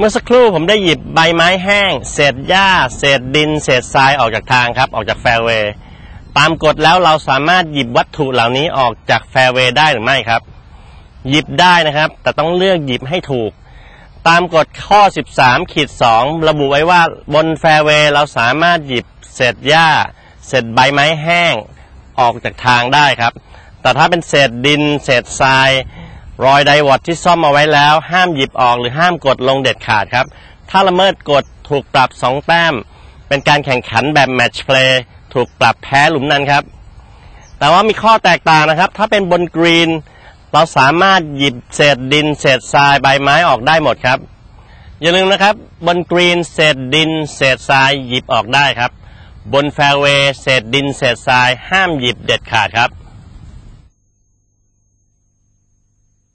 เมื่อสักครู่ผมได้หยิบใบไม้แห้ง เศษหญ้า เศษดิน เศษทรายออกจากทางครับ ออกจากแฟร์เวย์ตามกฎแล้วเราสามารถหยิบวัตถุเหล่านี้ออกจากแฟร์เวย์ได้หรือไม่ครับ หยิบได้นะครับ แต่ต้องเลือกหยิบให้ถูก ตามกฎข้อ 13ขีด2ระบุไว้ว่าบนแฟร์เวย์เราสามารถหยิบเศษหญ้า เศษใบไม้แห้งออกจากทางได้ครับ แต่ถ้าเป็นเศษดิน เศษทราย รอยไดวอตที่ซ่อมเอาไว้แล้ว ห้ามหยิบออกหรือห้ามกดลงเด็ดขาดครับ ถ้าละเมิดกฎถูกปรับ 2 แต้ม เป็นการแข่งขันแบบแมตช์เพลย์ถูกปรับแพ้หลุมนั้นครับ แต่ว่ามีข้อแตกต่างนะครับ ถ้าเป็นบนกรีน เราสามารถหยิบเศษดิน เศษทรายใบไม้ออกได้หมดครับ อย่าลืมนะครับ บนกรีนเศษดิน เศษทรายหยิบออกได้ครับ บนแฟร์เวย์เศษดิน เศษทรายห้ามหยิบเด็ดขาดครับ